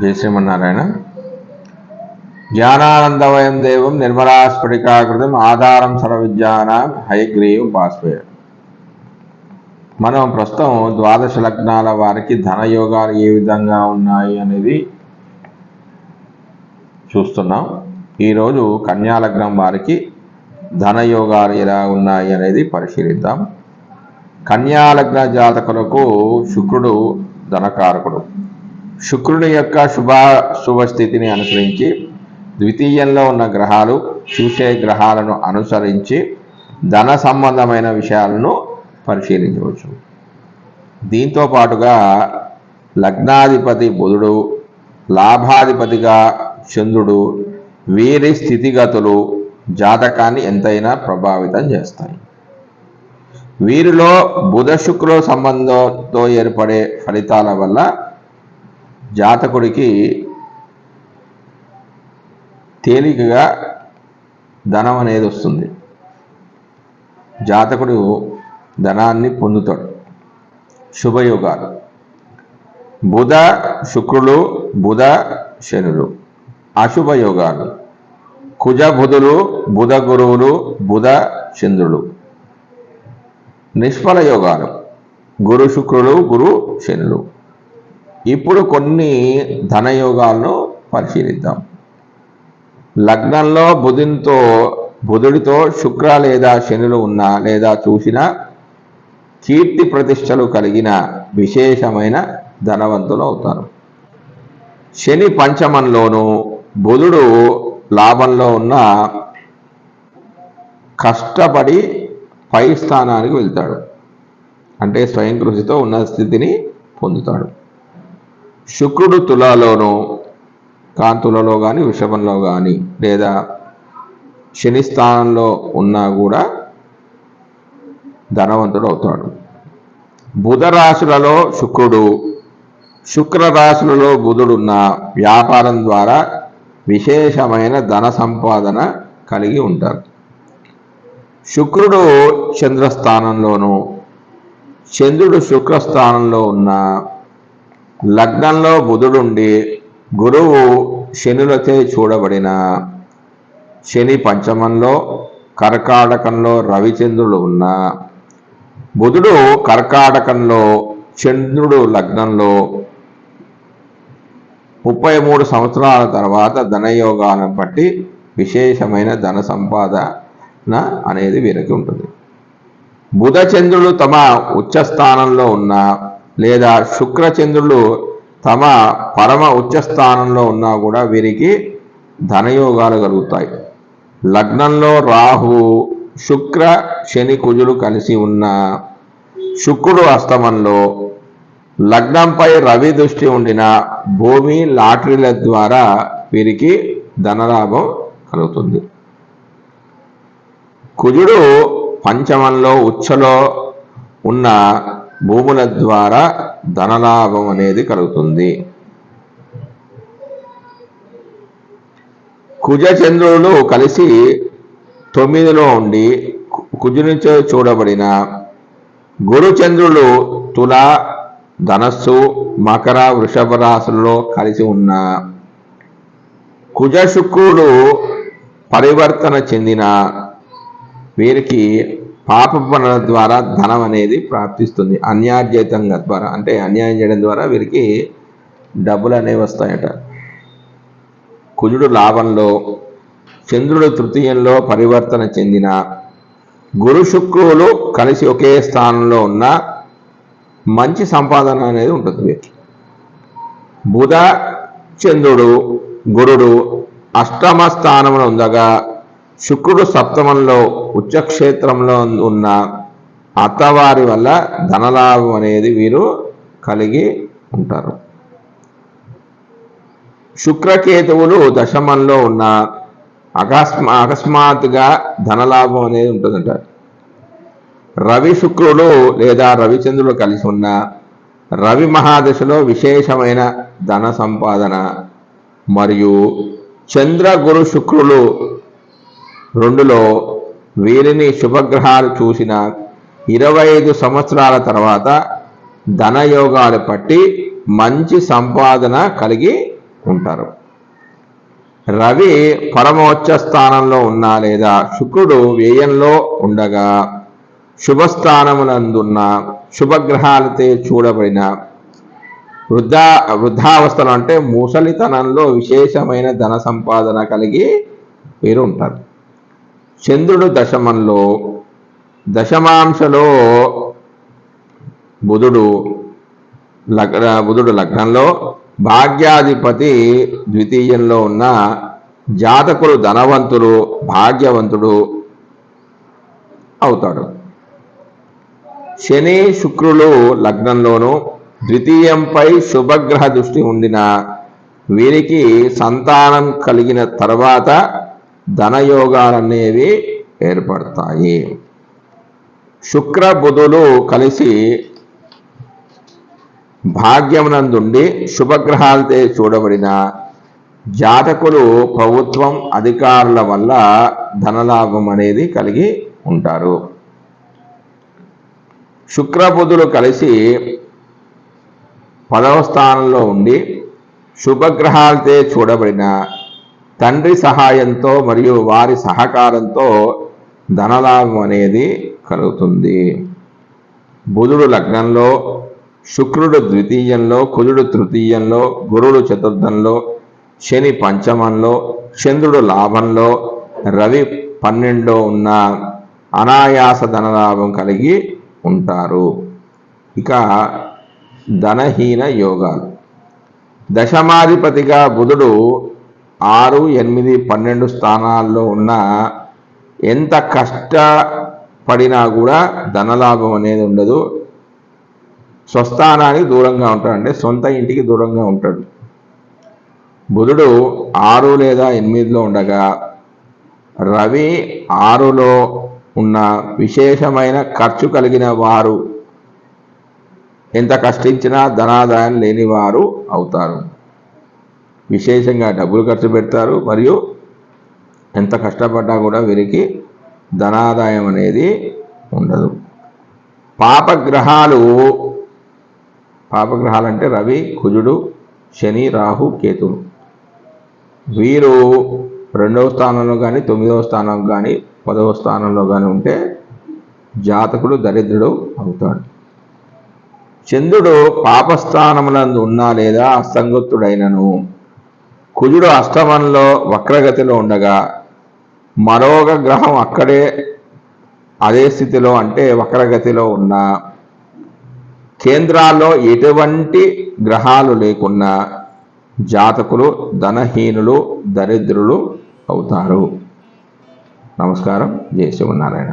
జయ శ్రీమన్నారాయణ జ్ఞానానందవయం దేవం నిర్మలాస్ఫటికాకృతం ఆధారం సర్వవిద్యానాం హయగ్రీవం పాస్పయ మనం ప్రస్తుతం ద్వాదశ లగ్నాల వారికి ధనయోగాలు ఏ విధంగా ఉన్నాయి అనేది చూస్తున్నాం. ఈరోజు కన్యాలగ్నం వారికి ధనయోగాలు ఎలా ఉన్నాయి అనేది పరిశీలిద్దాం. కన్యాలగ్న జాతకులకు శుక్రుడు ధనకారకుడు. శుక్రుని యొక్క శుభ శుభస్థితిని అనుసరించి ద్వితీయంలో ఉన్న గ్రహాలు చూసే గ్రహాలను అనుసరించి ధన సంబంధమైన విషయాలను పరిశీలించవచ్చు. దీంతో పాటుగా లగ్నాధిపతి బుధుడు లాభాధిపతిగా చంద్రుడు వీరి స్థితిగతులు జాతకాన్ని ఎంతైనా ప్రభావితం చేస్తాయి. వీరిలో బుధ శుక్రుల సంబంధంతో ఏర్పడే ఫలితాల వల్ల జాతకుడికి తేలికగా ధనం అనేది వస్తుంది. జాతకుడు ధనాన్ని పొందుతాడు. శుభయోగాలు. బుధ శుక్రులు బుధ శనులు. అశుభయోగాలు. కుజ బుధులు బుధ గురువులు బుధ చంద్రులు. నిష్ఫల యోగాలు. గురు శుక్రులు గురు శనులు. ఇప్పుడు కొన్ని ధనయోగాలను పరిశీలిద్దాం. లగ్నంలో బుధునితో బుధుడితో శుక్ర లేదా శనులు ఉన్నా లేదా చూసిన కీర్తి ప్రతిష్టలు కలిగిన విశేషమైన ధనవంతులు అవుతారు. శని పంచమంలోను బుధుడు లాభంలో ఉన్న కష్టపడి పై స్థానానికి వెళ్తాడు. అంటే స్వయం కృషితో ఉన్న స్థితిని పొందుతాడు. శుక్రుడు తులాలోనూ కాంతులలో కానీ వృషభంలో కానీ లేదా శని స్థానంలో ఉన్నా కూడా ధనవంతుడు అవుతాడు. బుధ రాశులలో శుక్రుడు శుక్ర రాశులలో బుధుడున్న వ్యాపారం ద్వారా విశేషమైన ధన సంపాదన కలిగి ఉంటారు. శుక్రుడు చంద్రస్థానంలోను చంద్రుడు శుక్రస్థానంలో ఉన్న లగ్నంలో బుధుడుండి గురువు శనులచే చూడబడిన శని పంచమంలో కర్కాటకంలో రవిచంద్రుడు ఉన్న బుధుడు కర్కాటకంలో చంద్రుడు లగ్నంలో ముప్పై మూడు సంవత్సరాల తర్వాత ధనయోగాలను బట్టి విశేషమైన ధన సంపాదన అనేది వీరికి ఉంటుంది. బుధ చంద్రుడు తమ ఉచ్చ స్థానంలో ఉన్న లేదా శుక్రచంద్రులు తమ పరమ ఉచ్చస్థానంలో ఉన్నా కూడా వీరికి ధనయోగాలు కలుగుతాయి. లగ్నంలో రాహు శుక్ర శని కుజులు కలిసి ఉన్న శుక్రుడు అస్తమంలో లగ్నంపై రవి దృష్టి ఉండిన భూమి లాటరీల ద్వారా వీరికి ధనలాభం కలుగుతుంది. కుజుడు పంచమంలో ఉచ్చలో ఉన్న భూముల ద్వారా ధనలాభం అనేది కలుగుతుంది. కుజ చంద్రులు కలిసి తొమ్మిదిలో ఉండి కుజునిచే చూడబడిన గురుచంద్రులు తుల ధనస్సు మకర వృషభ రాశులలో కలిసి ఉన్న కుజ శుక్రుడు పరివర్తన చెందిన వీరికి పాప పనుల ద్వారా ధనం అనేది ప్రాప్తిస్తుంది. అన్యార్జితంగా ద్వారా అంటే అన్యాయం చేయడం ద్వారా వీరికి డబ్బులు అనేవి వస్తాయట. కుజుడు లాభంలో చంద్రుడు తృతీయంలో పరివర్తన చెందిన గురు శుక్రులు కలిసి ఒకే స్థానంలో ఉన్న మంచి సంపాదన అనేది ఉంటుంది వీరికి. బుధ చంద్రుడు గురుడు అష్టమ స్థానమున ఉండగా శుక్రుడు సప్తమంలో ఉచ్చక్షేత్రంలో ఉన్న అత్తవారి వల్ల ధనలాభం అనేది వీరు కలిగి ఉంటారు. శుక్రకేతువులు దశమంలో ఉన్న అకస్మా అకస్మాత్తుగా ధనలాభం అనేది ఉంటుందంట. రవి శుక్రుడు లేదా రవిచంద్రుడు కలిసి ఉన్న రవి మహాదశలో విశేషమైన ధన సంపాదన మరియు చంద్ర గురు శుక్రులు రెండులో వీరిని శుభగ్రహాలు చూసిన ఇరవై ఐదు సంవత్సరాల తర్వాత ధనయోగాలు పట్టి మంచి సంపాదన కలిగి ఉంటారు. రవి పరమోచ్చ స్థానంలో ఉన్నా లేదా శుక్రుడు వ్యయంలో ఉండగా శుభస్థానమునందున్న శుభగ్రహాలతో చూడబడిన వృద్ధా వృద్ధావస్థలు అంటే ముసలితనంలో విశేషమైన ధన సంపాదన కలిగి వీరు ఉంటారు. చంద్రుడు దశమంలో దశమాంశలో బుధుడు లగ్న బుధుడు లగ్నంలో భాగ్యాధిపతి ద్వితీయంలో ఉన్న జాతకుడు ధనవంతుడు భాగ్యవంతుడు అవుతాడు. శని శుక్రులు లగ్నంలోను ద్వితీయంపై శుభగ్రహ దృష్టి ఉండిన వీరికి సంతానం కలిగిన తర్వాత ధనయోగాలనేవి ఏర్పడతాయి. శుక్ర బుధులు కలిసి భాగ్యమునందుండి శుభగ్రహాలతో చూడబడిన జాతకులు ప్రభుత్వం అధికారుల వల్ల ధనలాభం అనేది కలిగి ఉంటారు. శుక్రబుధులు కలిసి పదవ స్థానంలో ఉండి శుభగ్రహాలతో చూడబడిన తండ్రి సహాయంతో మరియు వారి సహకారంతో ధనలాభం అనేది కలుగుతుంది. బుధుడు లగ్నంలో శుక్రుడు ద్వితీయంలో కుజుడు తృతీయంలో గురుడు చతుర్థంలో శని పంచమంలో చంద్రుడు లాభంలో రవి పన్నెండులో ఉన్న అనాయాస ధనలాభం కలిగి ఉంటారు. ఇక ధనహీన యోగాలు. దశమాధిపతిగా బుధుడు ఆరు ఎనిమిది పన్నెండు స్థానాల్లో ఉన్న ఎంత కష్టపడినా కూడా ధనలాభం అనేది ఉండదు. స్వస్థానానికి దూరంగా ఉంటాడు అంటే సొంత ఇంటికి దూరంగా ఉంటాడు. బుధుడు ఆరు లేదా ఎనిమిదిలో ఉండగా రవి ఆరులో ఉన్న విశేషమైన ఖర్చు కలిగిన వారు ఎంత కష్టించినా ధనాదాయం లేని వారు అవుతారు. విశేషంగా డబ్బులు ఖర్చు పెడతారు. మరియు ఎంత కష్టపడ్డా కూడా వీరికి ధనాదాయం అనేది ఉండదు. పాపగ్రహాలు పాపగ్రహాలు అంటే రవి కుజుడు శని రాహు కేతులు వీరు రెండవ స్థానంలో కానీ తొమ్మిదవ స్థానం కానీ పదవ స్థానంలో కానీ ఉంటే జాతకుడు దరిద్రుడు అవుతాడు. చంద్రుడు పాపస్థానములందు ఉన్నా లేదా అసంగతుడైనను. కుజుడు అష్టమంలో వక్రగతిలో ఉండగా మరొక గ్రహం అక్కడే అదే స్థితిలో అంటే వక్రగతిలో ఉన్న కేంద్రాల్లో ఎటువంటి గ్రహాలు లేకున్నా జాతకులు ధనహీనులు దరిద్రులు అవుతారు. నమస్కారం. జయ శివనారాయణ